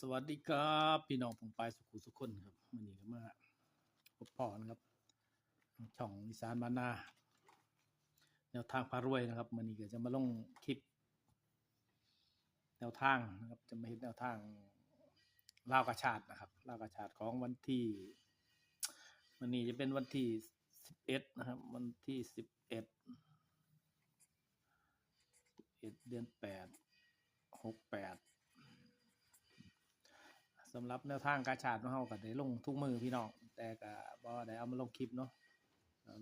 สวัสดีครับพี่น้องผมไปสุขุสุขคนครับวันนี้ก็มาพบพ่อนะครับ ช่องอีสานบานาแนวทางพารวยนะครับวันนี้ก็จะมาลงคลิป แนวทางนะครับ จะมาเห็นแนวทางลาวกระชาตินะครับลาวกระชาติของวันที่วันนี้จะเป็นวันที่สิบเอ็ดนะครับ วันที่สิบเอ็ดเอ็ดเดือนแปดหกแปด สำหรับแนวทางการชาติของเฮาก็ได้ลงทุกมือพี่น้องแต่ก็บ่ได้เอามาลงคลิปเนาะ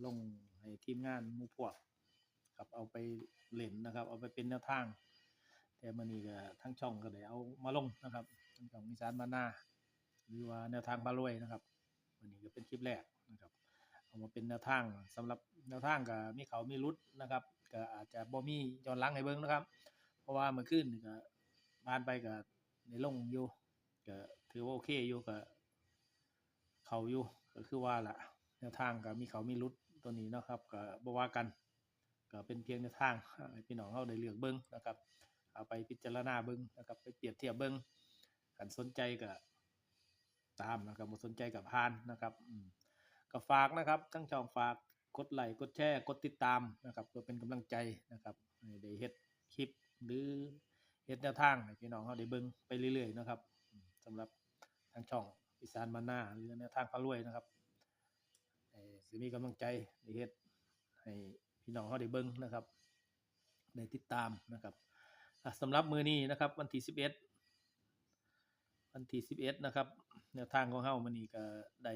ลงให้ทีมงานหมู่พวกครับเอาไปเล่นนะครับ เอาไปเป็นแนวทาง แต่มื้อนี้ก็ทั้งช่องก็ได้เอามาลงนะครับทั้งช่องอีสานบ้านนาหรือว่าแนวทางพารวยนะครับมื้อนี้ก็เป็นคลิปแรกนะครับ เอามาเป็นแนวทางสำหรับแนวทางก็มีเขามีรุดนะครับก็อาจจะบ่มีย้อนหลังให้เบิ่งนะครับ เพราะว่าเมื่อคืนก็ผ่านไปก็ได้ลงอยู่ก็ ถือว่าโอเคอยู่ก็เขาอยู่ก็คือว่าละแนวทางก็มีเขามีรุดตัวนี้นะครับก็บ่ว่ากันก็เป็นเพียงแนวทางพี่น้องเขาได้เลือกเบิ้งนะครับ เอาไปพิจารณาเบิ้งนะครับ ไปเปรียบเทียบเบิ้งกันสนใจก็ตามนะครับบ่สนใจกับพานนะครับก็ฝากนะครับ ทั้งช่องฝากกดไลค์กดแชร์กดติดตามนะครับเพื่อเป็นกำลังใจนะครับได้เฮ็ดคลิปหรือเฮ็ดแนวทางให้พี่น้องเขาได้เบิ้งไปเรื่อยๆนะครับสำหรับ ทางช่องอีสานมาหน้าหรือแนวทางพารวยนะครับสิมีกำลังใจในเฮ็ดให้พี่น้องเขาได้เบิ่งนะครับได้ติดตามนะครับสำหรับมือนี้นะครับ วันที่สิบเอ็ดวันที่สิบเอ็ดนะครับแนวทางของเฮามื้อนี้ก็ได้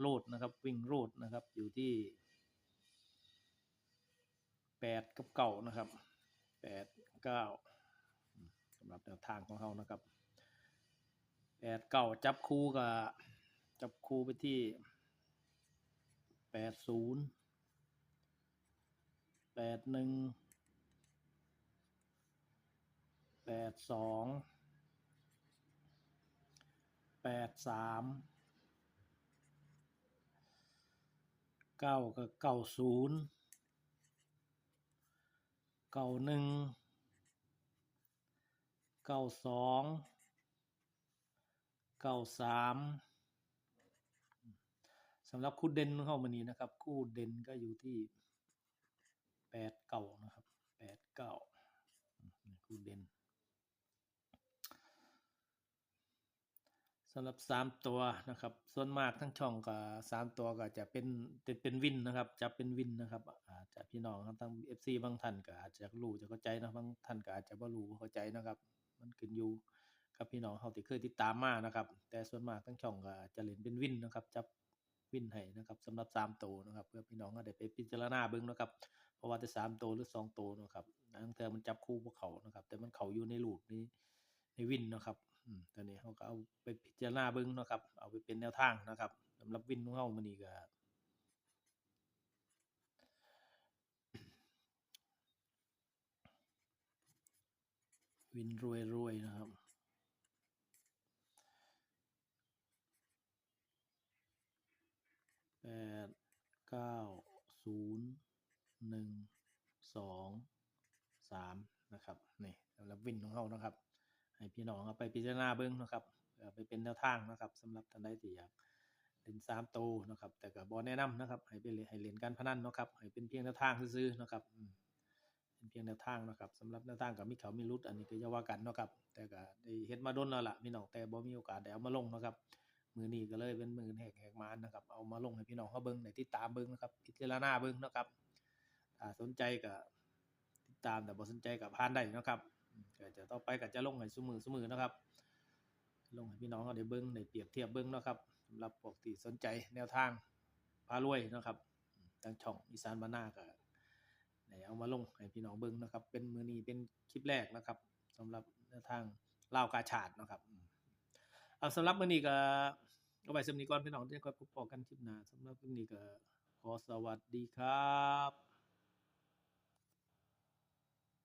โลดนะครับ วิ่งโลดนะครับ อยู่ที่แปดกับเก้านะครับแปดเก้าสำหรับแนวทางของเฮานะครับ แปดเก้าจับคู่กับจับคู่ไปที่แปดศูนย์แปดหนึ่งแปดสองแปดสามเก้ากับเก้าศูนย์เก้าหนึ่งเก้าสอง เก้าสามสำหรับคู่เด่นเข้ามานี้นะครับ คู่เด่นก็อยู่ที่แปดเก้านะครับแปดเก้าคู่เด่นสำหรับสามตัวนะครับ ส่วนมากทั้งช่องก็สามตัวก็จะเป็นเป็นเป็นวินนะครับ จะเป็นวินนะครับอาจจะพี่น้องกับทั้งเอฟซีบางท่านก็อาจจะรู้จะเข้าใจนะบางท่านก็อาจจะบ่รู้เข้าใจนะครับ มันขึ้นอยู่ กับพี่น้องเขาที่เคยติดตามมานะครับ แต่ส่วนมากทั้งช่องก็จะเล่นเป็นวินนะครับจับวินให้นะครับสำหรับ3ตัวนะครับเพื่อพี่น้องก็ได้ไปพิจารณาเบิ่งนะครับ เพราะว่าแต่3ตัวหรือ2ตัวนะครับบางเทอมันจับคู่พวกเขานะครับ แต่มันเขาอยู่ในลูปนี้ในวินนะครับอืมตอนนี้เขาก็เอาไปพิจารณาเบิ่งนะครับ เอาไปเป็นแนวทางนะครับสำหรับวินของเฮามื้อนี้ก็วินรวยๆนะครับ แปด เก้าศูนย์หนึ่งสองสามนะครับนี่สำหรับวินของเขานะครับ ให้พี่น้องเอาไปพิจารณาเบิ้งนะครับไปเป็นแนวทางนะครับสำหรับท่านใดที่อยากเล่นสามโตวนะครับ แต่ก็บอแนะนำนะครับ ให้ไปเล่นให้เล่นการพนันนะครับให้เป็นเพียงแนวทางซื่อๆนะครับเป็นเพียงแนวทางนะครับสำหรับแนวทางกับมีเขามีรุดอันนี้ก็อย่าว่ากันนะครับ แต่ก็ได้เฮ็ดมาดนแล้วล่ะพี่น้องแต่บ่มีโอกาสได้เอามาลงนะครับ มือนี้ก็เลยเป็นมือแหกแหกมานนะครับ เอามาลงให้พี่น้องเขาเบิ้งในติดตามเบิ้งนะครับ พิจารณาเบิ้งนะครับถ้าสนใจก็ติดตามแต่บ่สนใจก็ผ่านได้นะครับก็จะต่อไปก็จะลงให้ซุมือซุมือนะครับ ลงให้พี่น้องเขาได้เบิ้งได้เปรียบเทียบเบิ้งนะครับสำหรับพวกที่สนใจแนวทางพารวยนะครับทางช่องอีสานบ้านนาก็ได้เอามาลงให้พี่น้องเบิ้งนะครับ เป็นมือนี้เป็นคลิปแรกนะครับสำหรับแนวทางลาวกาชาดนะครับเอาสำหรับมือนี้ก็ เอาไว้สำนีก่อนพี่น้องที่คอยพบกันคลิปหน้าสำหรับมื้อนี้ก็ขอสวัสดีครับ